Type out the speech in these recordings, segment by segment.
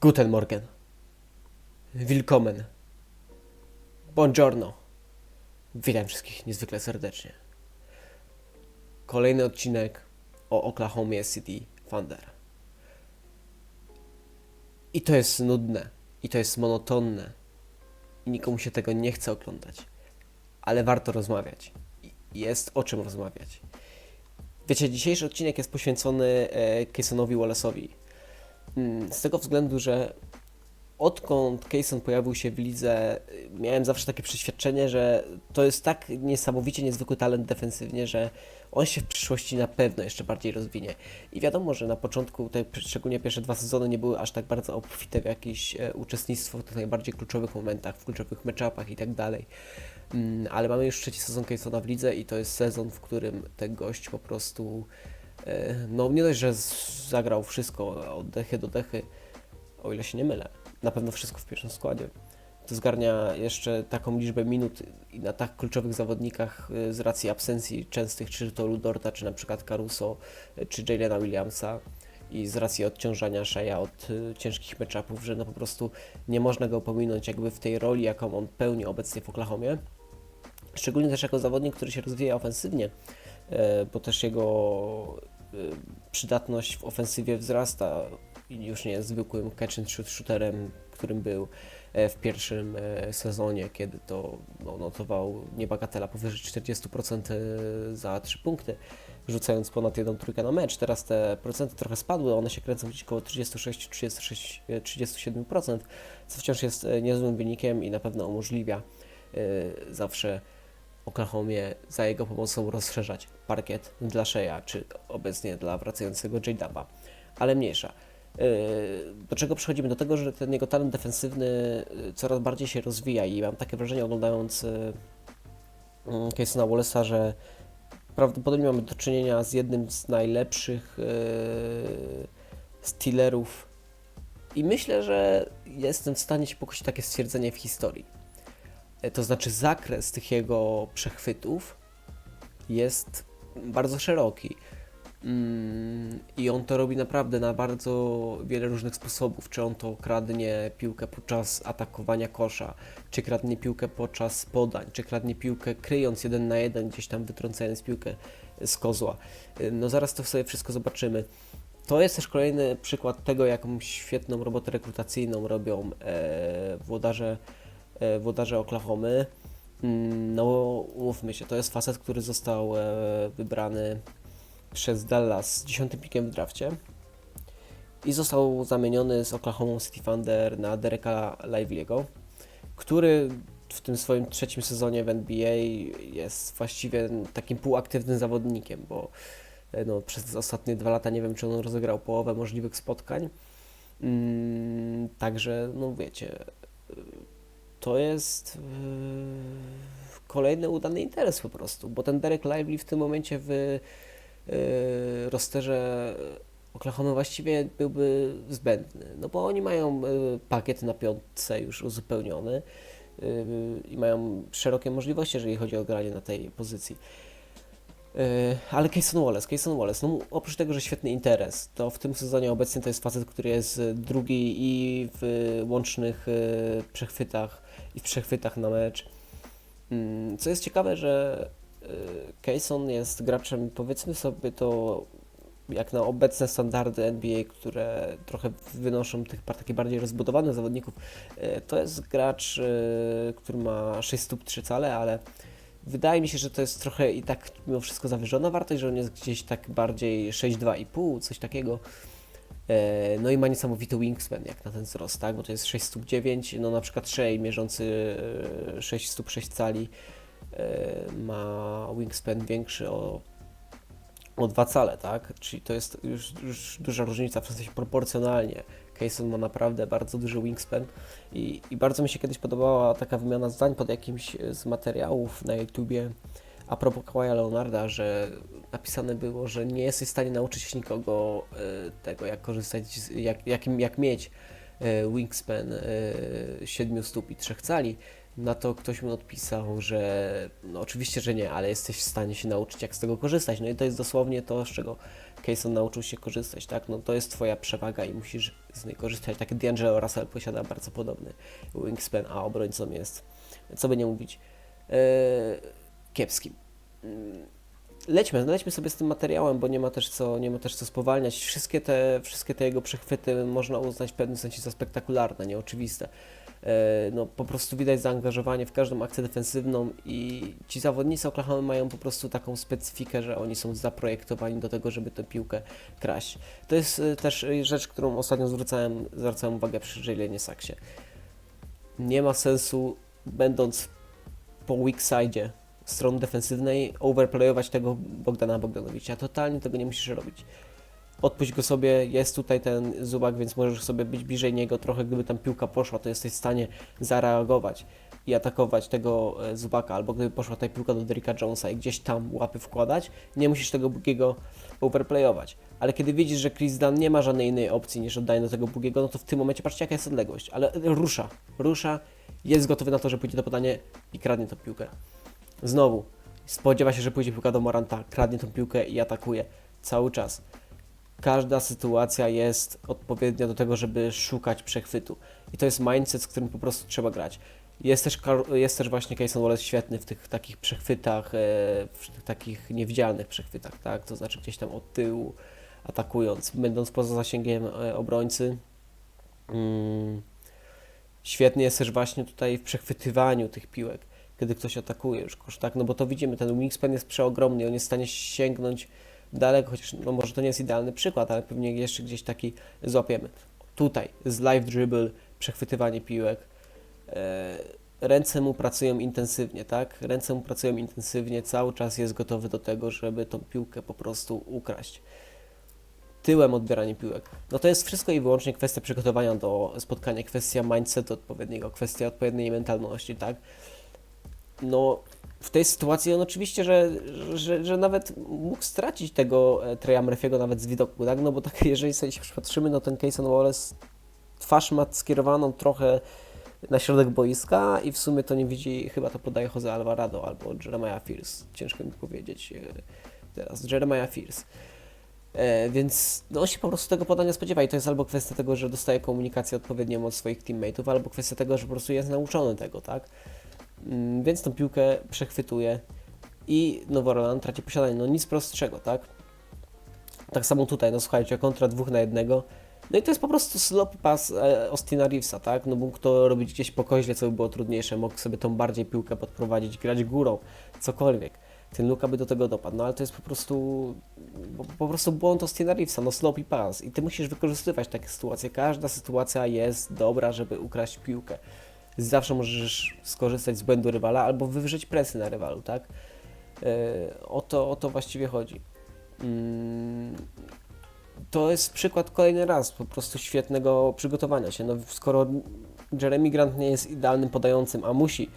Guten Morgen. Willkommen. Buongiorno. Witam wszystkich niezwykle serdecznie. Kolejny odcinek o Oklahoma City Thunder. I to jest nudne, i to jest monotonne, i nikomu się tego nie chce oglądać. Ale warto rozmawiać. Jest o czym rozmawiać. Wiecie, dzisiejszy odcinek jest poświęcony e, Wallace'owi. Mm, Z tego względu, że odkąd Kayson pojawił się w lidze, y, miałem zawsze takie przeświadczenie, że to jest tak niesamowicie niezwykły talent defensywnie, że on się w przyszłości na pewno jeszcze bardziej rozwinie. I wiadomo, że na początku, te, szczególnie pierwsze dwa sezony, nie były aż tak bardzo obfite w jakieś e, uczestnictwo w tych najbardziej kluczowych momentach, w kluczowych meczapach i tak dalej. Mm, Ale mamy już trzeci sezon Kaysona w lidze i to jest sezon, w którym ten gość po prostu no nie dość, że zagrał wszystko od dechy do dechy, o ile się nie mylę, na pewno wszystko w pierwszym składzie. To zgarnia jeszcze taką liczbę minut i na tak kluczowych zawodnikach y, z racji absencji częstych, czy to Ludorta, czy na przykład Caruso, y, czy Jalena Williamsa i z racji odciążania Shea od ciężkich meczapów, że no po prostu nie można go pominąć jakby w tej roli, jaką on pełni obecnie w Oklahomie. Szczególnie też jako zawodnik, który się rozwija ofensywnie, e, bo też jego e, przydatność w ofensywie wzrasta już nie jest zwykłym catch and shoot shooterem, którym był e, w pierwszym e, sezonie, kiedy to no, notował niebagatela powyżej 40% e, za 3 punkty, rzucając ponad jedną trójkę na mecz. Teraz te procenty trochę spadły, one się kręcą gdzieś około 36, 36, e, 37%, co wciąż jest niezłym wynikiem i na pewno umożliwia zawsze Oklahomie za jego pomocą rozszerzać parkiet dla Shea, czy obecnie dla wracającego J-Daba, ale mniejsza. Yy, Do czego przechodzimy? Do tego, że ten jego talent defensywny yy, coraz bardziej się rozwija i mam takie wrażenie oglądając yy, mm, Casona Wallace'a, że prawdopodobnie mamy do czynienia z jednym z najlepszych stealerów i myślę, że jestem w stanie się pokusić takie stwierdzenie w historii. E, To znaczy zakres tych jego przechwytów jest bardzo szeroki. Mm, I on to robi naprawdę na bardzo wiele różnych sposobów. Czy on to kradnie piłkę podczas atakowania kosza, czy kradnie piłkę podczas podań, czy kradnie piłkę kryjąc jeden na jeden, gdzieś tam wytrącając piłkę z kozła. Y, No zaraz to sobie wszystko zobaczymy. To jest też kolejny przykład tego, jaką świetną robotę rekrutacyjną robią e, włodarze, e, włodarze Oklahomy. Mm, No, umówmy się, to jest facet, który został e, wybrany przez Dallas z 10 pikiem w drafcie i został zamieniony z Oklahoma City Thunder na Dereka Lively'ego, który w tym swoim trzecim sezonie w NBA jest właściwie takim półaktywnym zawodnikiem, bo e, no, przez ostatnie dwa lata nie wiem, czy on rozegrał połowę możliwych spotkań. Mm, także, no wiecie, to jest yy, kolejny udany interes po prostu, bo ten Derek Lively w tym momencie w yy, rosterze Oklahoma właściwie byłby zbędny, no bo oni mają yy, pakiet na piątce już uzupełniony yy, i mają szerokie możliwości, jeżeli chodzi o granie na tej pozycji. Yy, Ale Cason Wallace, Cason Wallace, no oprócz tego, że świetny interes, to w tym sezonie obecnie to jest facet, który jest y, drugi i w łącznych y, przechwytach i w przechwytach na mecz. Mm, Co jest ciekawe, że Cason jest graczem, powiedzmy sobie to, jak na obecne standardy NBA, które trochę wynoszą tych takich bardziej rozbudowanych zawodników, to jest gracz, który ma 6 stóp 3 cale, ale wydaje mi się, że to jest trochę i tak mimo wszystko zawyżona wartość, że on jest gdzieś tak bardziej 6,2,5, coś takiego. E, No i ma niesamowity wingspan jak na ten wzrost, tak? Bo to jest 6 stóp 9, no na przykład Shea mierzący e, 6 stóp 6 cali e, ma wingspan większy o, o 2 cale, tak? Czyli to jest już, już duża różnica, w sensie proporcjonalnie. Cason ma naprawdę bardzo duży wingspan i, i bardzo mi się kiedyś podobała taka wymiana zdań pod jakimś z materiałów na YouTubie a propos Kawaja Leonarda, że napisane było, że nie jesteś w stanie nauczyć nikogo e, tego, jak korzystać, z, jak, jakim, jak mieć e, wingspan e, 7 stóp i 3 cali, Na to ktoś mi odpisał, że no oczywiście, że nie, ale jesteś w stanie się nauczyć jak z tego korzystać. No i to jest dosłownie to, z czego Kayson nauczył się korzystać, tak? No to jest twoja przewaga i musisz z niej korzystać. Tak D'Angelo Russell posiada bardzo podobny wingspan, a obrońcą jest, co by nie mówić, e, kiepskim. Lećmy, lećmy sobie z tym materiałem, bo nie ma też co, nie ma też co spowalniać. Wszystkie te, wszystkie te jego przechwyty można uznać w pewnym sensie za spektakularne, nieoczywiste. E, No, po prostu widać zaangażowanie w każdą akcję defensywną i ci zawodnicy Oklahoma mają po prostu taką specyfikę, że oni są zaprojektowani do tego, żeby tę piłkę kraść. To jest e, też e, rzecz, którą ostatnio zwracałem, zwracałem uwagę przy Jaleenie Saxie. Nie ma sensu, będąc po weak side strony defensywnej, overplayować tego Bogdana Bogdanowicza. Totalnie tego nie musisz robić. Odpuść go sobie, jest tutaj ten Zubak, więc możesz sobie być bliżej niego trochę, gdyby tam piłka poszła, to jesteś w stanie zareagować i atakować tego e, Zubaka, albo gdyby poszła ta piłka do Derricka Jonesa i gdzieś tam łapy wkładać, nie musisz tego Bugiego overplayować. Ale kiedy widzisz, że Chris Dunn nie ma żadnej innej opcji niż oddanie do tego Bugiego, no to w tym momencie patrzcie jaka jest odległość, ale rusza, rusza, jest gotowy na to, że pójdzie do podania i kradnie tą piłkę. Znowu, spodziewa się, że pójdzie piłka do Moranta, kradnie tą piłkę i atakuje cały czas. Każda sytuacja jest odpowiednia do tego, żeby szukać przechwytu. I to jest mindset, z którym po prostu trzeba grać. Jest też, jest też właśnie Cason Wallace świetny w tych takich przechwytach, e, w tych takich niewidzialnych przechwytach, tak? To znaczy gdzieś tam od tyłu, atakując, będąc poza zasięgiem e, obrońcy. Mm. Świetny jest też właśnie tutaj w przechwytywaniu tych piłek, kiedy ktoś atakuje już kosz, tak? No bo to widzimy, ten wingspan jest przeogromny, on jest w stanie sięgnąć daleko, chociaż no może to nie jest idealny przykład, ale pewnie jeszcze gdzieś taki złapiemy. Tutaj z live dribble, przechwytywanie piłek, e, ręce mu pracują intensywnie, tak? Ręce mu pracują intensywnie, cały czas jest gotowy do tego, żeby tą piłkę po prostu ukraść. Tyłem odbieranie piłek. No to jest wszystko i wyłącznie kwestia przygotowania do spotkania, kwestia mindsetu odpowiedniego, kwestia odpowiedniej mentalności, tak? No, w tej sytuacji on oczywiście, że, że, że nawet mógł stracić tego e, Treya Murphy'ego nawet z widoku, tak? No bo tak, jeżeli sobie się przypatrzymy, no ten Cason Wallace twarz ma skierowaną trochę na środek boiska i w sumie to nie widzi, chyba to podaje Jose Alvarado albo Jeremiah Fierce, ciężko mi powiedzieć e, teraz, Jeremiah Fierce. E, więc no, on się po prostu tego podania spodziewa i to jest albo kwestia tego, że dostaje komunikację odpowiednią od swoich teammateów, albo kwestia tego, że po prostu jest nauczony tego, tak? Mm, Więc tą piłkę przechwytuje i Nowo Orleans traci posiadanie. No nic prostszego, tak? Tak samo tutaj, no słuchajcie, kontra dwóch na jednego. No i to jest po prostu slop pass e, Austina Reevesa, tak? No mógł to robić gdzieś po koźle, co by było trudniejsze. Mógł sobie tą bardziej piłkę podprowadzić, grać górą, cokolwiek. Ten Luka by do tego dopadł, no ale to jest po prostu po, prostu błąd Austina Reevesa, no sloppy pass. I ty musisz wykorzystywać takie sytuacje. Każda sytuacja jest dobra, żeby ukraść piłkę zawsze możesz skorzystać z błędu rywala albo wywrzeć presję na rywalu, tak? E, O to, o to właściwie chodzi. Mm, To jest przykład kolejny raz po prostu świetnego przygotowania się. No, skoro Jeremy Grant nie jest idealnym podającym, a musi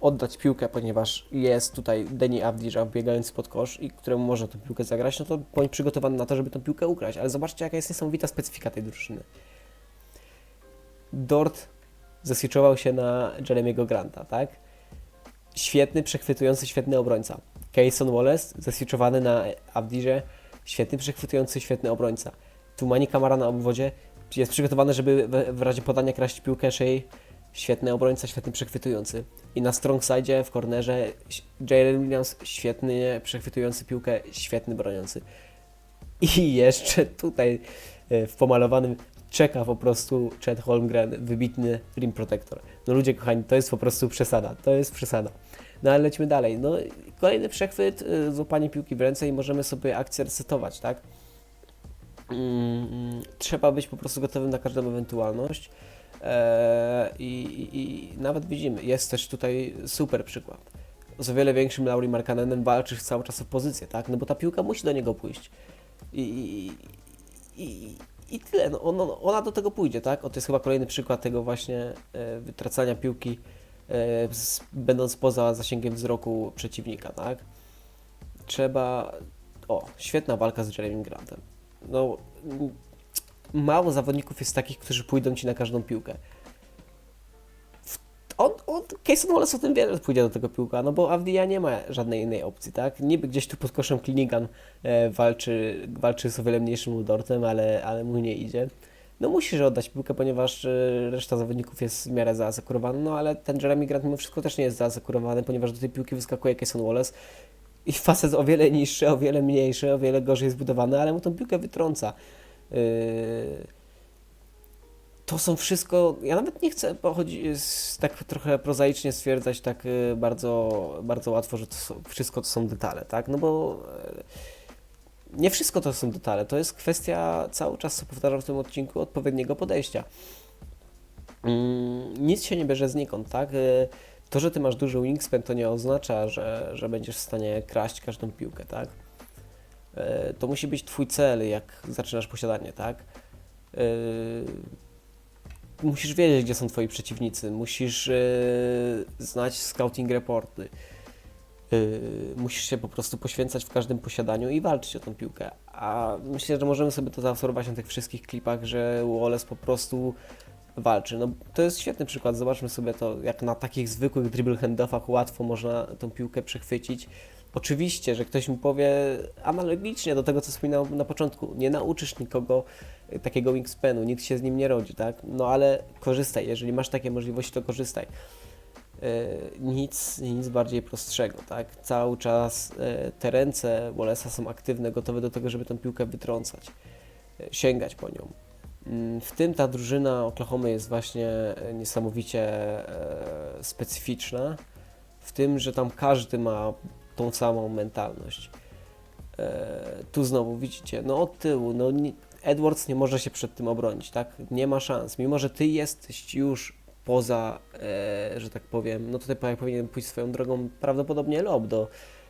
oddać piłkę, ponieważ jest tutaj Denny Avdija biegający pod kosz i któremu można tę piłkę zagrać, no to bądź przygotowany na to, żeby tę piłkę ukraść. Ale zobaczcie, jaka jest niesamowita specyfika tej drużyny. Dort zaswitchował się na Jeremiego Granta, tak? Świetny, przechwytujący, świetny obrońca. Cason Wallace zaswitchowany na Abdirze, świetny, przechwytujący, świetny obrońca. Tumani Kamara na obwodzie jest przygotowany, żeby w, razie podania kraść piłkę Shea, świetny obrońca, świetny przechwytujący. I na strong side w kornerze Jalen Williams, świetny przechwytujący piłkę, świetny broniący. I jeszcze tutaj e, w pomalowanym czeka po prostu Chet Holmgren, wybitny rim protector. No ludzie kochani, to jest po prostu przesada, to jest przesada. No ale lećmy dalej. No kolejny przechwyt, y, złapanie piłki w ręce i możemy sobie akcję resetować, tak? Mm, trzeba być po prostu gotowym na każdą ewentualność. Eee, i, i, I nawet widzimy, jest też tutaj super przykład. Z o wiele większym Lauri Markkanenem walczysz cały czas o pozycję, tak? No bo ta piłka musi do niego pójść. I, i, i, i tyle. No, on, ona do tego pójdzie, tak? O, to jest chyba kolejny przykład tego właśnie e, wytracania piłki, e, z, będąc poza zasięgiem wzroku przeciwnika, tak? Trzeba. O, świetna walka z Jeremy Grantem. No, mało zawodników jest takich, którzy pójdą ci na każdą piłkę. On, on Casey Wallace o tym wie, że pójdzie do tego piłka, no bo Avdia nie ma żadnej innej opcji, tak? Niby gdzieś tu pod koszem Klinigan e, walczy, walczy z o wiele mniejszym Udortem, ale, ale mu nie idzie. No musisz oddać piłkę, ponieważ e, reszta zawodników jest w miarę zaasekurowana, no ale ten Jeremy Grant mimo wszystko też nie jest zaasekurowany, ponieważ do tej piłki wyskakuje Casey Wallace i facet o wiele niższy, o wiele mniejszy, o wiele gorzej zbudowany, ale mu tą piłkę wytrąca. Yy, to są wszystko. Ja nawet nie chcę pochodzić tak trochę prozaicznie stwierdzać tak yy, bardzo, bardzo łatwo, że to są, wszystko to są detale, tak? No bo yy, nie wszystko to są detale. To jest kwestia cały czas, co powtarzam w tym odcinku, odpowiedniego podejścia. Mm, nic się nie bierze znikąd, tak? Yy, to, że ty masz duży wingspan, to nie oznacza, że, że będziesz w stanie kraść każdą piłkę, tak? Yy, to musi być twój cel, jak zaczynasz posiadanie, tak? Musisz wiedzieć, gdzie są twoi przeciwnicy, musisz yy, znać scouting reporty, yy, musisz się po prostu poświęcać w każdym posiadaniu i walczyć o tą piłkę. A myślę, że możemy sobie to zaobserwować na tych wszystkich klipach, że Wallace po prostu walczy. No, to jest świetny przykład. Zobaczmy sobie to, jak na takich zwykłych dribble handoffach łatwo można tą piłkę przechwycić. Oczywiście, że ktoś mi powie analogicznie do tego, co wspominałem na początku. Nie nauczysz nikogo takiego wingspanu, nikt się z nim nie rodzi, tak? No ale korzystaj, jeżeli masz takie możliwości, to korzystaj. Yy, nic, nic bardziej prostszego, tak? Cały czas yy, te ręce Wallace'a są aktywne, gotowe do tego, żeby tę piłkę wytrącać, yy, sięgać po nią. Mm, W tym ta drużyna Oklahoma jest właśnie e, niesamowicie e, specyficzna, w tym, że tam każdy ma tą samą mentalność. E, tu znowu widzicie, no od tyłu, no Edwards nie może się przed tym obronić, tak? Nie ma szans. Mimo, że ty jesteś już poza, e, że tak powiem, no tutaj powinien pójść swoją drogą, prawdopodobnie lob do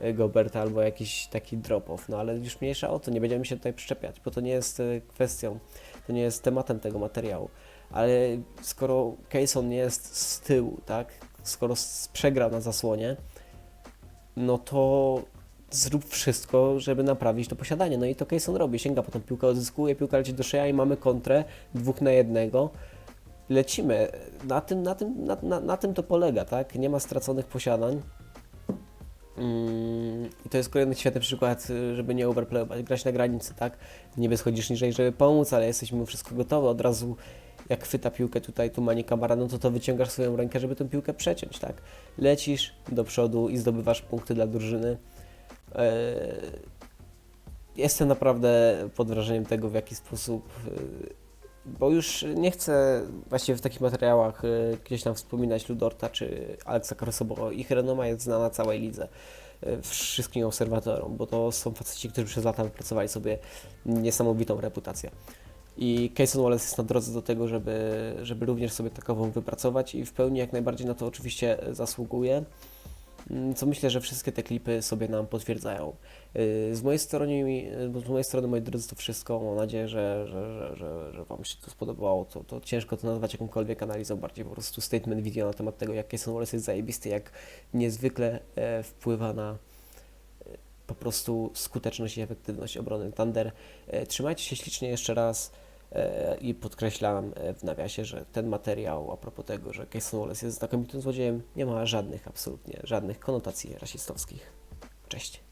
e, Goberta albo jakiś taki drop-off, no ale już mniejsza o to, nie będziemy się tutaj przyczepiać, bo to nie jest e, kwestią, to nie jest tematem tego materiału. Ale skoro Kayson jest z tyłu, tak? Skoro przegrał na zasłonie, no to zrób wszystko, żeby naprawić to posiadanie. No i to Kayson robi. Sięga po tą piłkę, odzyskuje, piłka leci do szyja i mamy kontrę dwóch na jednego. Lecimy. Na tym, na tym, na, na, na tym to polega, tak? Nie ma straconych posiadań. Mm, I to jest kolejny świetny przykład, żeby nie overplayować, grać na granicy, tak? Nie schodzisz niżej, żeby pomóc, ale jesteś mimo wszystko gotowy. Od razu jak chwyta piłkę tutaj tu Mani Kamara, no to to wyciągasz swoją rękę, żeby tę piłkę przeciąć, tak? Lecisz do przodu i zdobywasz punkty dla drużyny. Eee, Jestem naprawdę pod wrażeniem tego, w jaki sposób, yy, bo już nie chcę właściwie w takich materiałach yy, gdzieś tam wspominać Ludorta czy Alexa Caruso, bo ich renoma jest znana całej lidze, wszystkim obserwatorom, bo to są faceci, którzy przez lata wypracowali sobie niesamowitą reputację. I Cason Wallace jest na drodze do tego, żeby, żeby również sobie takową wypracować i w pełni jak najbardziej na to oczywiście zasługuje. Mm, Co myślę, że wszystkie te klipy sobie nam potwierdzają. Yy, Z mojej strony, z mojej strony moi drodzy, to wszystko. Mam nadzieję, że, że, że, że, Wam się to spodobało. To, to ciężko to nazwać jakąkolwiek analizą, bardziej po prostu statement video na temat tego, jak Cason Wallace jest zajebisty, jak niezwykle e, wpływa na e, po prostu skuteczność i efektywność obrony Thunder. E, Trzymajcie się ślicznie jeszcze raz. E, I podkreślam e, w nawiasie, że ten materiał a propos tego, że Cason Wallace jest znakomitym złodziejem, nie ma żadnych, absolutnie żadnych konotacji rasistowskich. Cześć.